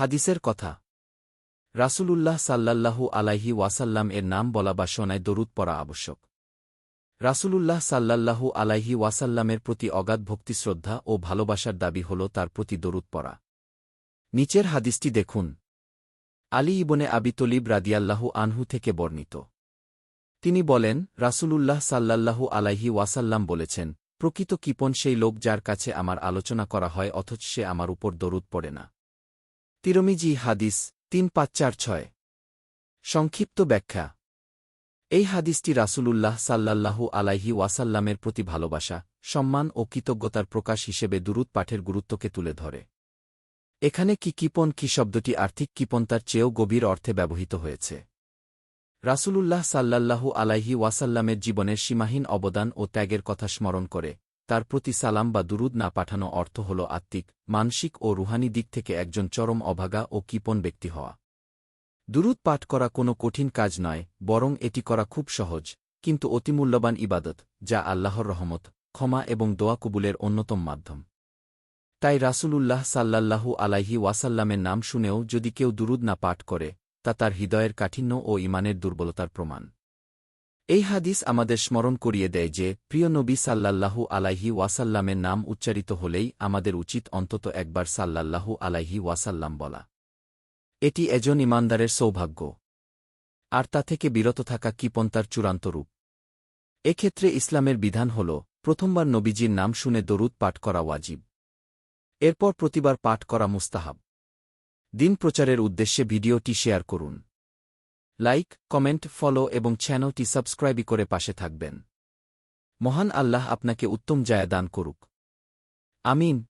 হাদিসের কথা। রাসূলুল্লাহ সাল্লাল্লাহু আলাইহি ওয়াসাল্লাম এর নাম বলা বা শোনায় দরুদ পড়া আবশ্যক। রাসূলুল্লাহ সাল্লাল্লাহু আলাইহি ওয়াসাল্লামের প্রতি অগাধ ভক্তি শ্রদ্ধা ও ভালোবাসার দাবি হল তার প্রতি দরুদ পড়া। নিচের হাদিসটি দেখুন। আলী ইবনে আবি তলিব রাদিয়াল্লাহু আনহু থেকে বর্ণিত। তিনি বলেন, রাসূলুল্লাহ সাল্লাল্লাহু আলাইহি ওয়াসাল্লাম বলেছেন, প্রকৃত কিপন সেই লোক যার কাছে আমার আলোচনা করা হয়, অথচ সে আমার উপর দরুদ পড়ে না। তিরমিজি হাদিস তিন পাঁচ চার ছয়। সংক্ষিপ্ত ব্যাখ্যা। এই হাদিসটি রাসূলুল্লাহ সাল্লাল্লাহু আলাইহি ওয়াসাল্লামের প্রতি ভালোবাসা, সম্মান ও কৃতজ্ঞতার প্রকাশ হিসেবে দুরুদ পাঠের গুরুত্বকে তুলে ধরে। এখানে কি কিপন কি শব্দটি আর্থিক কিপন্তার চেয়েও গভীর অর্থে ব্যবহৃত হয়েছে। রাসূলুল্লাহ সাল্লাল্লাহু আলাইহি ওয়াসাল্লামের জীবনের সীমাহীন অবদান ও ত্যাগের কথা স্মরণ করে তার প্রতি সালাম বা দুরুদ না পাঠানো অর্থ হল আত্মিক, মানসিক ও রুহানি দিক থেকে একজন চরম অভাগা ও কিপন ব্যক্তি হওয়া। দুরুদ পাঠ করা কোনো কঠিন কাজ নয়, বরং এটি করা খুব সহজ, কিন্তু অতিমূল্যবান ইবাদত, যা আল্লাহর রহমত, ক্ষমা এবং দোয়া কবুলের অন্যতম মাধ্যম। তাই রাসূলুল্লাহ সাল্লাল্লাহু আলাইহি ওয়াসাল্লামের নাম শুনেও যদি কেউ দুরুদ না পাঠ করে, তা তার হৃদয়ের কাঠিন্য ও ইমানের দুর্বলতার প্রমাণ। এই হাদিস আমাদের স্মরণ করিয়ে দেয় যে, প্রিয় নবী সাল্লাল্লাহু আলাইহি ওয়াসাল্লামের নাম উচ্চারিত হলেই আমাদের উচিত অন্তত একবার সাল্লাল্লাহু আলাইহি ওয়াসাল্লাম বলা। এটি এজন ইমানদারের সৌভাগ্য। আর তা থেকে বিরত থাকা কিপন্তার চূড়ান্ত রূপ? এক্ষেত্রে ইসলামের বিধান হল, প্রথমবার নবীজির নাম শুনে দরুদ পাঠ করা ওয়াজিব। এরপর প্রতিবার পাঠ করা মুস্তাহাব। দিন প্রচারের উদ্দেশ্যে ভিডিওটি শেয়ার করুন। লাইক, কমেন্ট, ফলো এবং চ্যানেলটি সাবস্ক্রাইবই করে পাশে থাকবেন। মহান আল্লাহ আপনাকে উত্তম জায়া দান করুক। আমিন।